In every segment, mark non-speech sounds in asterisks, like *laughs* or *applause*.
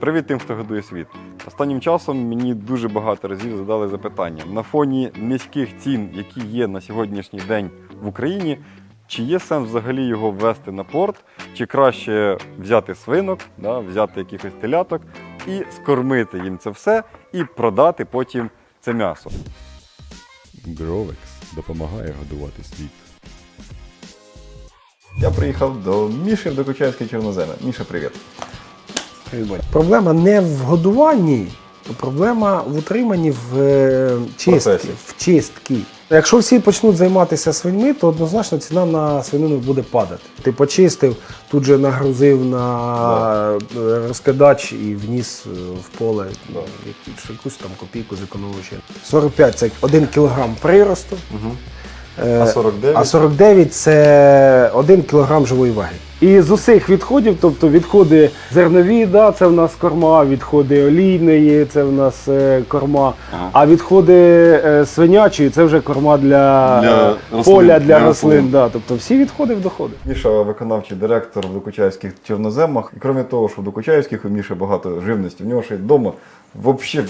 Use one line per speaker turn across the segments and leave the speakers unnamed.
Привіт тим, хто годує світ. Останнім часом мені дуже багато разів задали запитання на фоні низьких цін, які є на сьогоднішній день в Україні. Чи є сенс взагалі його ввести на порт, чи краще взяти свинок, да, взяти якихось теляток і скормити їм це все і продати потім це м'ясо.
Гровекс допомагає годувати світ.
Я приїхав до Міші в Докучаївській Чорноземи. Міша, привіт.
Проблема не в годуванні, проблема в утриманні в е, чистці. В чистки. Якщо всі почнуть займатися свиньми, то однозначно ціна на свинину буде падати. Ти почистив, тут же нагрузив на е, розкидач і вніс е, в поле
Да.
якусь- там копійку зекономивши. 45 це 1 кг приросту.
Угу.
Е,
А 49?
а 49 це 1 кг живої ваги. І з усіх відходів, тобто відходи зернові, да, це в нас корма, відходи олійної, це в нас е, корма,
Ага.
а відходи е, свинячої це вже корма для,
Для
е,
рослин,
поля, для,
для
рослин.
рослин.
Да, тобто всі відходи в доходи.
Міша виконавчий директор в Докучаївських чорноземах. І крім того, що в Докучаївських у Міші багато живності, в нього ще й вдома взагалі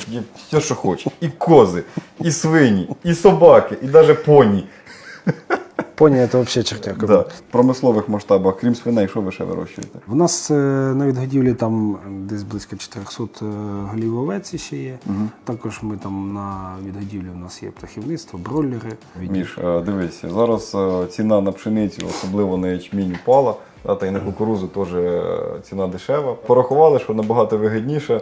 все, що хоче. І кози, і свині, і собаки, і навіть поні.
Поні, це взагалі чертяка.
Да. В промислових масштабах, крім свиней, що ви ще вирощуєте?
У нас е, на відгодівлі там десь близько 400 е, голів овець ще є. Також ми там на відгодівлі у нас є птахівництво, бройлери.
Міш, е, дивись, зараз е, ціна на пшеницю, особливо на ячмінь, впала, да, та й на кукурузу теж ціна дешева. Порахували, що набагато вигідніше,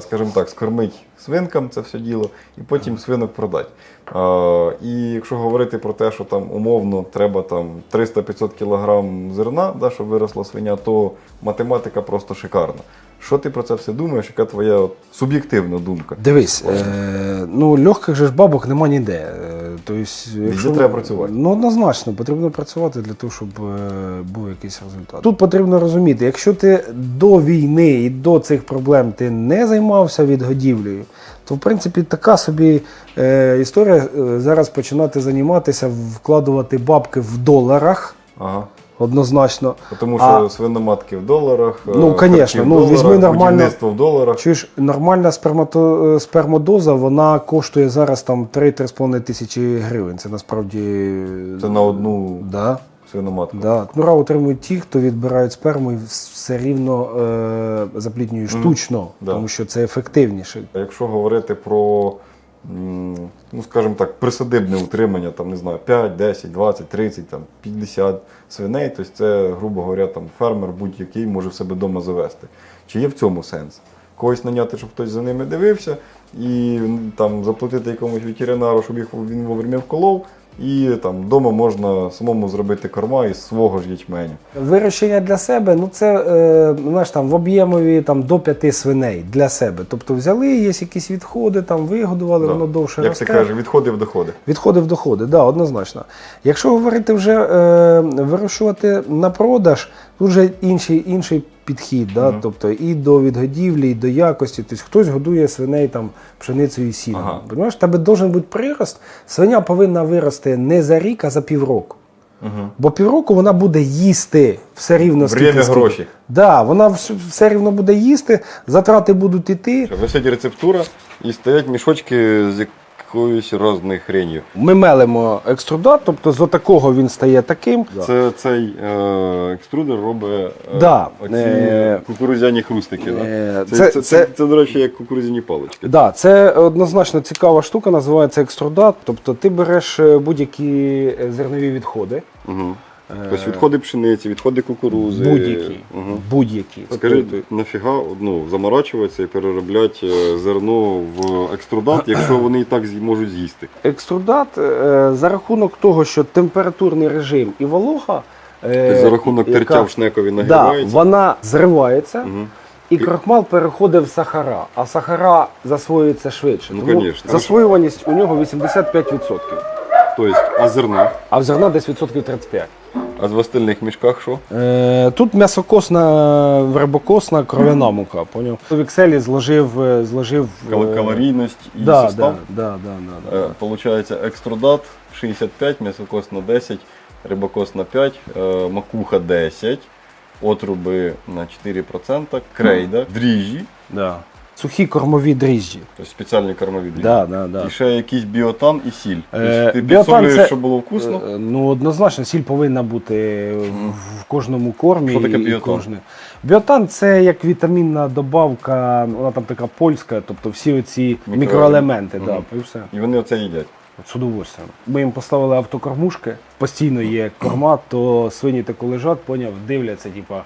скажімо так, скормить свинкам це все діло і потім свинок продати. Е, І якщо говорити про те, що там умовно треба там 300-500 кг зерна, да, щоб виросла свиня, то математика просто шикарна. Що ти про це все думаєш? Яка твоя от, суб'єктивна думка?
Дивись, е, ну легких же ж бабок нема ніде. Тобто, якщо-
треба працювати.
Ну однозначно, потрібно працювати для того, щоб е, був якийсь результат. Тут потрібно розуміти, якщо ти до війни і до цих проблем ти не займався відгодівлею, то в принципі така собі е, історія е, зараз починати займатися, вкладувати бабки в доларах.
Ага.
Однозначно.
Тому що
А-
свиноматки в доларах, е,
Ну,
харчі
конечно,
в
ну,
доларах,
візьми нормально-
в доларах.
Чуєш, нормальна спермато, е, спермодоза, вона коштує зараз там 3-3,5 тисячі гривень. Це насправді.
Це на одну
Да,
свиноматку.
да. Кнура отримують ті, хто відбирають сперму і все рівно е, запліднюють штучно,
да.
тому що це ефективніше.
А Якщо говорити про, ну скажімо так, присадибне утримання, там не знаю, 5, 10, 20, 30, там 50 свиней, то це, грубо говоря, там фермер будь-який може в себе вдома завести. Чи є в цьому сенс? Когось наняти, щоб хтось за ними дивився, і там заплатити якомусь ветеринару, щоб їх він вовремя вколов, і там вдома можна самому зробити корма із свого ж ячменю.
Вирощення для себе, ну це е, знаєш, там в об'ємові там, до 5 свиней для себе. Тобто взяли, є якісь відходи, там вигодували,
Да.
воно довше
Як
росте.
ти кажеш, відходи в доходи.
Відходи в доходи, да, однозначно. Якщо говорити вже е, вирощувати на продаж, тут вже інший, інший підхід, да, тобто і до відгодівлі, і до якості. Тобто хтось годує свиней там пшеницею і сіном.
Ага.
Понимаєш, тебе должен бути прирост. Свиня повинна вирости не за рік, а за півроку.
Угу.
Бо півроку вона буде їсти все рівно
Время, гроші.
Да, вона все рівно буде їсти, затрати будуть іти.
Висить рецептура і стоять мішочки з якоюсь розною хренью.
Ми мелимо екструдат, тобто з отакого він стає таким.
Це цей е, екструдер робить е,
Да,
оці
е,
кукурудзяні хрустики.
е,
да? це,
це-
це, це,
це-
це, до речі, як кукурудзяні палички.
Да, це однозначно цікава штука, називається екструдат. Тобто ти береш е, будь-які е, зернові відходи,
Угу. Тобто відходи пшениці, відходи кукурузи.
будь-які.
Угу.
будь-які.
Скажи, нафіга ну, заморачуватися і переробляти е, зерно в екструдат, якщо вони і так можуть з'їсти.
Екструдат е, за рахунок того, що температурний режим і волога. е,
Тобто за рахунок тертя в шнекові
да, вона зривається.
Угу.
І крахмал переходить в сахара, а сахара засвоюється швидше.
Ну,
Тому
конечно.
засвоюваність у нього 85%,
Тобто, а зерна?
а в зерна десь відсотків 35%.
А в остальних мішках що?
Е, тут м'ясокосна, вербокосна, кров'яна мука, поняв? В Excel зложив, е, зложив е,
Кал- Калорійність і
да,
состав?
Да, да, да, да, да.
Е, Получається екструдат 65, м'ясокос на 10, рибокос на 5, е, макуха 10, отруби на 4%, крейда, дріжджі,
Да. Сухі кормові дріжджі.
тобто спеціальні кормові дріжджі.
Да, да, да.
І ще якийсь біотан і сіль.
Е,
Тобто ти
біотан
підсолюєш,
це-
щоб було вкусно.
Е, Ну, однозначно, сіль повинна бути в- в кожному кормі.
Що таке
і
біотан?
кожне. Біотан це як вітамінна добавка, вона там така польська, тобто всі оці
Мікроелементи.
мікроелементи.
Мгм.
Да, і все.
І вони оце їдять.
От З удовольствием. Ми їм поставили автокормушки, постійно є корма, то свині тако лежать, поняв, дивляться, типа.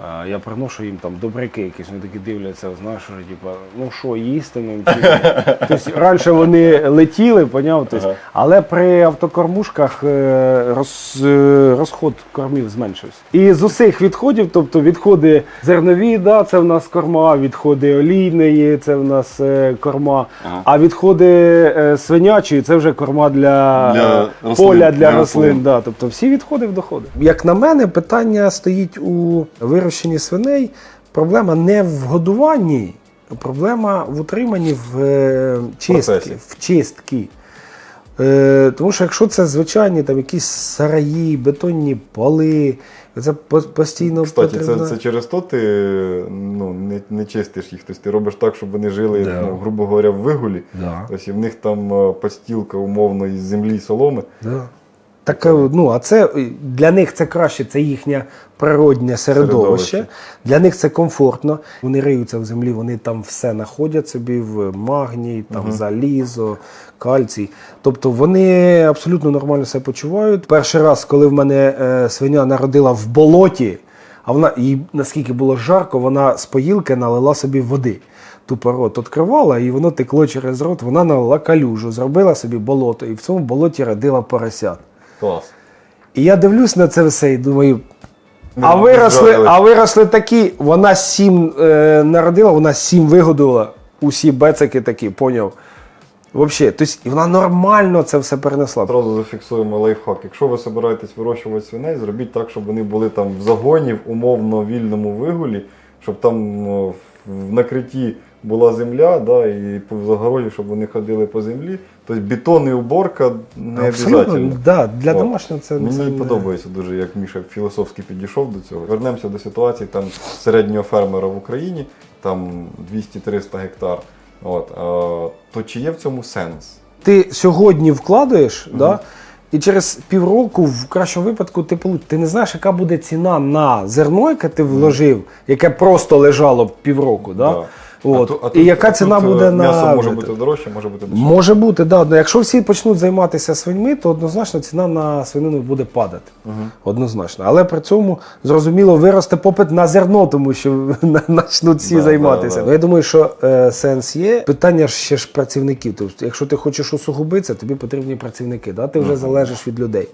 А, Я приношу їм там добряки якісь, вони такі дивляться, знаєш, що, типа, ну що, їсти нам чи? *laughs* Тобто раніше вони летіли, поняв, тобто,
Ага.
але при автокормушках е, роз, е, розход кормів зменшився. І з усіх відходів, тобто відходи зернові, да, це в нас корма, відходи олійної, це в нас е, корма,
Ага.
а відходи е, свинячої це вже корма для,
Для
е,
рослин,
поля, для,
для
рослин.
рослин.
Да, тобто всі відходи в доходи. Як на мене, питання стоїть у вирощенні свиней. Проблема не в годуванні, проблема в утриманні в е, чистки. В чистки. Е, тому що якщо це звичайні там, якісь сараї, бетонні поли, це постійно
Кстати, це,
потрібно-
це через то ти ну, не, не чистиш їх. Тобто ти робиш так, щоб вони жили,
Да.
ну, грубо говоря, в вигулі.
Да.
Тобто і в них там е, постілка умовно із землі і соломи.
Да. Так, е, ну, а це е, для них це краще, це їхнє природнє середовище.
Середовище.
Для них це комфортно. Вони риються в землі, вони там все знаходять собі в магній, там залізо, кальцій. Тобто вони абсолютно нормально себе почувають. Перший раз, коли в мене е, свиня народила в болоті, а вона їй наскільки було жарко, вона з поїлки налила собі води. Тупо рот відкривала, і воно текло через рот, вона налила калюжу, зробила собі болото, і в цьому болоті родила поросят.
Клас.
І я дивлюсь на це все і думаю. А виросли, а виросли такі, вона сім е, народила, вона сім вигодувала. Усі бецики такі, поняв. Взагалі, тобто, і вона нормально це все перенесла.
Одразу зафіксуємо лайфхак. Якщо ви збираєтесь вирощувати свиней, зробіть так, щоб вони були там в загоні, в умовно вільному вигулі, щоб там в накритті була земля, да, і по загороді, щоб вони ходили по землі. Тобто бетон і уборка не обов'язково.
да, для
От.
домашнього це
Мені
це
подобається дуже, як Міша філософськи підійшов до цього. Вернемося до ситуації там середнього фермера в Україні, там 200-300 гектар. От, а, то чи є в цьому сенс?
Ти сьогодні вкладаєш, да, і через півроку, в кращому випадку, ти получ... Ти не знаєш, яка буде ціна на зерно, яке ти вложив, яке просто лежало півроку. Да?
Да.
От.
А ту- а
і
тут-
яка
а
ціна
тут,
буде
е,
на
м'ясо може бути дорожче, може бути дешевше.
Може бути, да. Ну, Якщо всі почнуть займатися свиньми, то однозначно ціна на свинину буде падати. Однозначно. Але при цьому зрозуміло виросте попит на зерно, тому що *laughs* почнуть всі
Да,
займатися.
да, да.
Ну, Я думаю, що е, сенс є. Питання ж ще ж працівників. Тобто, якщо ти хочеш усугубитися, тобі потрібні працівники. Да? Ти вже залежиш від людей.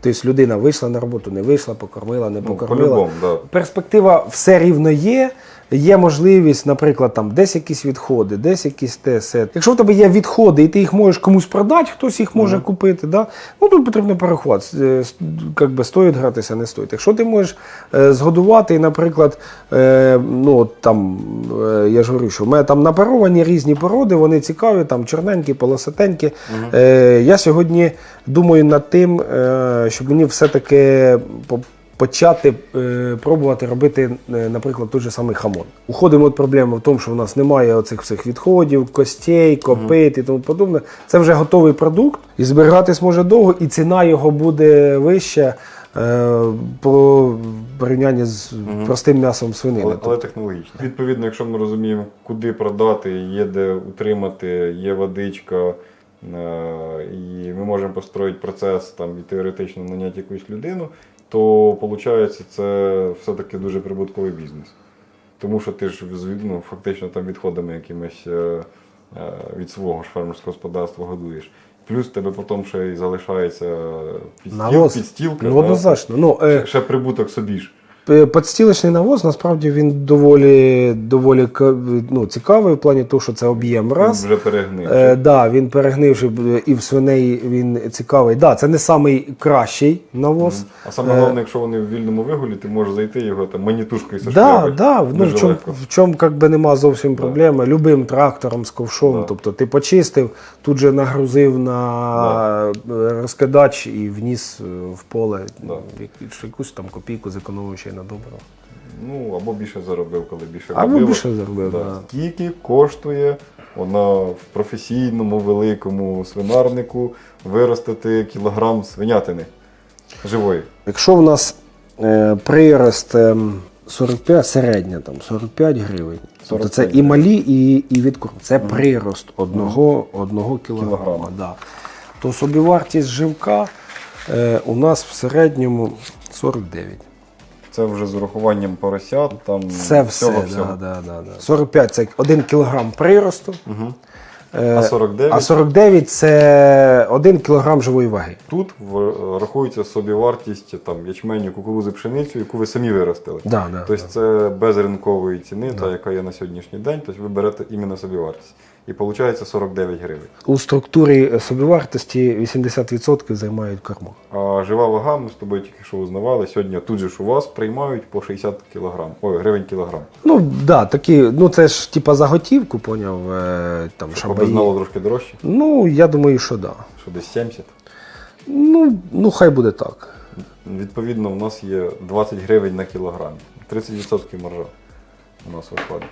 Тобто людина вийшла на роботу, не вийшла, покормила, не
Ну,
покормила.
по-любому, да.
Перспектива все рівно є. Є можливість, наприклад, там десь якісь відходи, десь якісь те сет. Якщо в тебе є відходи, і ти їх можеш комусь продати, хтось їх може купити, да? ну тут потрібно порахувати, е, як би стоїть гратися, не стоїть. Якщо ти можеш е, згодувати, і, наприклад, е, ну там е, я ж говорю, що в мене там напаровані різні породи, вони цікаві, там чорненькі, полосатенькі. Е, я сьогодні думаю над тим, е, щоб мені все-таки почати е, пробувати робити, е, наприклад, той же самий хамон. Уходимо від проблеми в тому, що в нас немає оцих всіх відходів, костей, копит і тому подобне. Це вже готовий продукт, і зберігатись може довго, і ціна його буде вища е, по порівнянні з простим м'ясом свинини.
Але, але технологічно. Відповідно, якщо ми розуміємо, куди продати, є де утримати, є водичка, е, і ми можемо построїти процес там, і теоретично наняти якусь людину, то виходить, це все-таки дуже прибутковий бізнес. Тому що ти ж ну, фактично там відходами якимись е, е, від свого ж фермерського господарства годуєш. Плюс тебе потім ще й залишається підстіл, підстілка.
Ну,
да.
однозначно. Ну, е,
Ще, ще прибуток собі ж.
Е, Подстілочний навоз насправді він доволі, доволі ну, цікавий в плані того, що це об'єм раз.
Вже перегнив.
Е, да, він перегнивши і в свиней він цікавий. Да, це не самий кращий навоз.
А саме головне, якщо вони в вільному вигулі, ти можеш зайти його там манітушкою
Да, да, ну, в чому в чому как би нема зовсім проблеми. Любим трактором з ковшом.
Да.
Тобто ти почистив, тут же нагрузив на е, розкидач і вніс е, в поле
Да.
якусь там копійку зекономивши на добро.
Ну, або більше заробив, коли більше
Або
ходило.
більше заробив, да.
Скільки коштує вона в професійному великому свинарнику виростити кілограм свинятини живої?
Якщо в нас е, прирост ем, 45, середня там 45 гривень, тобто це
45
і малі, і, і відкорм. Це прирост одного, одного кілограма.
Кілограма.
Да. То собівартість живка е, у нас в середньому 49.
Це вже з урахуванням поросят, там
Це все.
всього, всього.
Да, да, да, да. 45 це 1 кілограм приросту. Е,
А 49?
а 49 це 1 кілограм живої ваги.
Тут в- рахується собівартість там, ячменю, кукурудзи, пшеницю, яку ви самі виростили.
Да, да,
тобто
да.
це без ринкової ціни, та, яка є на сьогоднішній день, тобто ви берете іменно собівартість. І виходить 49 гривень.
У структурі собівартості 80% займають корма.
А жива вага, ми з тобою тільки що узнавали, сьогодні тут же ж у вас приймають по 60 кілограм. Ой, гривень кілограм.
Ну, да, такі, ну це ж типа заготівку, поняв, е, там
Щоб
шабаї.
знало трошки дорожче,
Ну, я думаю, що да.
що десь 70.
Ну, ну хай буде так.
Відповідно, у нас є 20 гривень на кілограм. 30% маржа у нас виходить.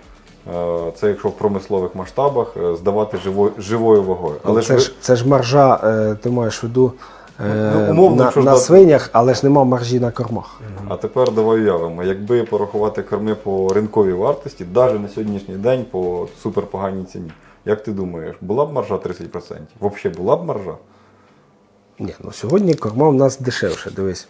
Е, Це якщо в промислових масштабах е, здавати живою, живою вагою. Але
це,
ж
ж, це ж маржа, е, ти маєш в виду
Ну, умовно,
на, на свинях, але ж нема маржі на кормах.
а тепер давай уявимо, якби порахувати корми по ринковій вартості, навіть на сьогоднішній день по суперпоганій ціні. Як ти думаєш, була б маржа 30%? Взагалі була б маржа?
Ні, ну сьогодні корма в нас дешевше, дивись.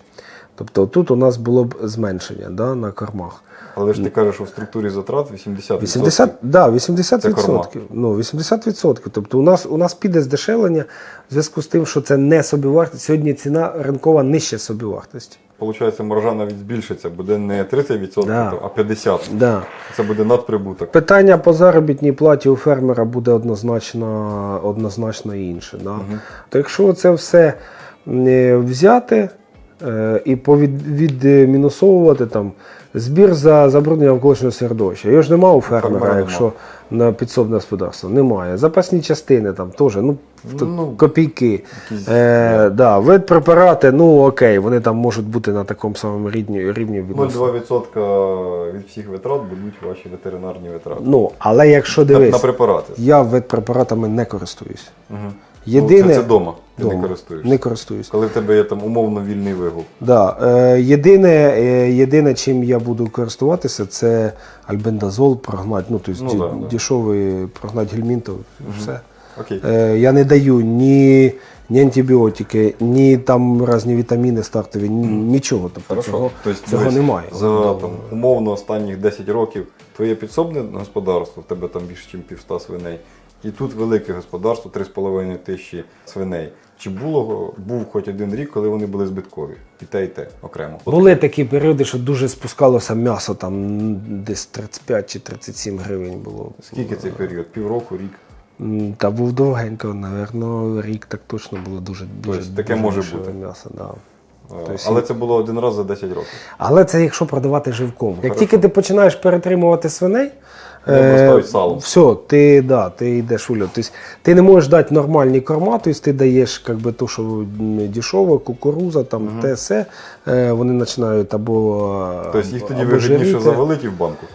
Тобто тут у нас було б зменшення да, на кормах.
Але ж ти кажеш, що в структурі затрат 80%.
80, да, 80%.
Це корма.
Ну, 80%. Тобто у нас, у нас піде здешевлення в зв'язку з тим, що це не собівартість. Сьогодні ціна ринкова нижче собівартості.
Получається, маржа навіть збільшиться, буде не 30%,
Да.
а 50%.
Да.
Це буде надприбуток.
Питання по заробітній платі у фермера буде однозначно, однозначно інше. Да? То якщо це все е, взяти і повід, відмінусовувати там збір за забруднення навколишнього середовища. Його ж немає у фермера, якщо на підсобне господарство. Немає. Запасні частини там теж, ну,
Ну,
копійки.
якісь,
Е, да, ветпрепарати, ну окей, вони там можуть бути на такому самому рівні, рівні відносно.
0,2% від всіх витрат будуть ваші ветеринарні витрати.
Ну, але якщо
на,
дивись,
на препарати.
я ветпрепаратами не користуюсь.
Угу.
Єдине,
ну, це, це дома. Ти
Дома.
не користуєшся.
Не користуюсь.
Коли в тебе є там умовно вільний вигул.
Да. Е, єдине, е, єдине, чим я буду користуватися, це альбендазол прогнать. Ну, тобто
Ну,
ді-
да, да.
дешевий прогнать гельмінтов. Все.
Окей.
Е, я не даю ні, ні антибіотики, ні там різні вітаміни стартові, ні, нічого. Тобто
Хорошо.
цього,
Тобто,
цього
дивись,
немає.
За
Да.
там, умовно останніх 10 років твоє підсобне господарство, в тебе там більше, ніж півста свиней, і тут велике господарство, 3,5 тисячі свиней. Чи було, був хоч один рік, коли вони були збиткові? І те, і те окремо.
Були такі періоди, що дуже спускалося м'ясо, там десь 35 чи 37 гривень було.
Скільки цей період? Півроку, рік?
Та був довгенько, напевно, рік так точно було дуже дуже,
Тобто таке
дуже
може бути.
м'ясо. Да.
Е,
Тобто,
Але це було один раз за 10 років.
Але це якщо продавати живком. Як
Хорошо.
тільки ти починаєш перетримувати свиней,
обростають салом.
все, ти, да, ти йдеш у льот. Тобто, ти не можеш дати нормальні корма, тобто ти даєш как би, то, що дешево, кукуруза, там, те все, е, вони починають або.
Тобто їх тоді вигідніше завалити в банку,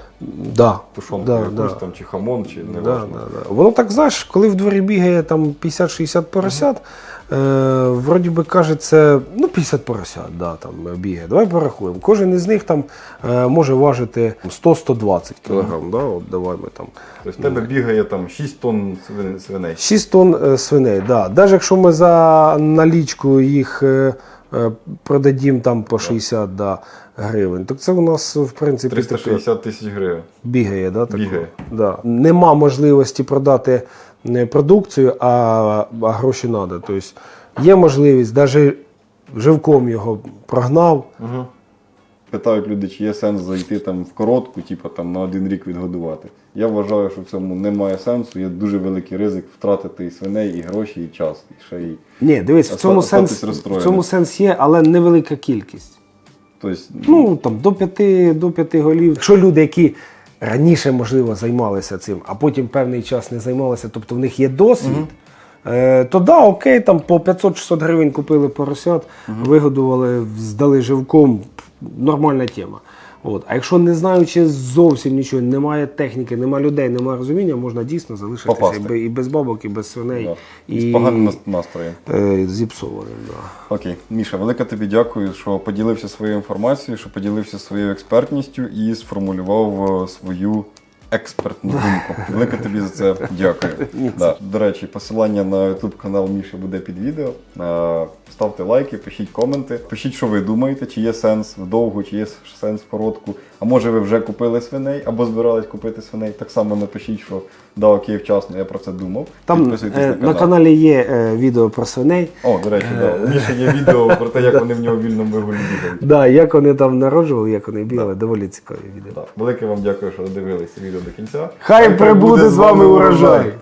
Да,
тушонку
да,
якусь
да.
там, чи хамон, чи не
Да, да, да. Воно так, знаєш, коли в дворі бігає там 50-60 поросят, е, вроді би кажеться, ну 50 поросят, да, там бігає. Давай порахуємо. Кожен із них там е, може важити 100-120 кг. Да, от давай ми там.
Тобто в тебе бігає там 6 тонн свин- свиней.
6 тонн е, свиней, да. Навіть якщо ми за налічку їх е, е, продадім там по 60 да, гривень, то це у нас в принципі таке-
360 тисяч гривень.
Бігає, да, такого?
Бігає.
Да. Нема можливості продати не продукцію, а, а гроші треба. Тобто є можливість, навіть живком його прогнав.
Угу. Питають люди, чи є сенс зайти там в коротку, типу там на один рік відгодувати. Я вважаю, що в цьому немає сенсу. Є дуже великий ризик втратити і свиней, і гроші, і час, і ще й.
Ні, дивись, в цьому, сенс, в цьому сенс є, але невелика кількість.
Тобто,
Ну, там, до п'яти, до п'яти голів. Якщо люди, які раніше, можливо, займалися цим, а потім певний час не займалися, тобто в них є досвід, Угу. то да, окей, там по 500-600 гривень купили поросят, вигодували, здали живком, нормальна тема. От. А якщо не знаючи зовсім нічого, немає техніки, немає людей, немає розуміння, можна дійсно залишитися і,
Попасти.
і без бабок, і без свиней,
Да. І з поганим настроєм.
е, зіпсованим. Да.
Окей, Міша, велике тобі дякую, що поділився своєю інформацією, що поділився своєю експертністю і сформулював е, свою експертну думку. Велике тобі за це дякую. Да. До речі, посилання на YouTube канал Міші буде під відео. Е, Ставте лайки, пишіть коменти, пишіть, що ви думаєте, чи є сенс в довгу, чи є сенс в коротку. А може ви вже купили свиней або збирались купити свиней. Так само напишіть, що да, окей, вчасно, я про це думав.
Там
Підписуйтесь
е,
на
на каналі є е, відео про свиней.
О, до речі, да. У Міші є відео *laughs* про те, як вони в нього вільному вигулі бігають.
Да, як вони там народжували, як вони бігали, доволі цікаві відео.
Велике вам дякую, що додивилися відео до кінця.
Хай прибуде з вами урожай!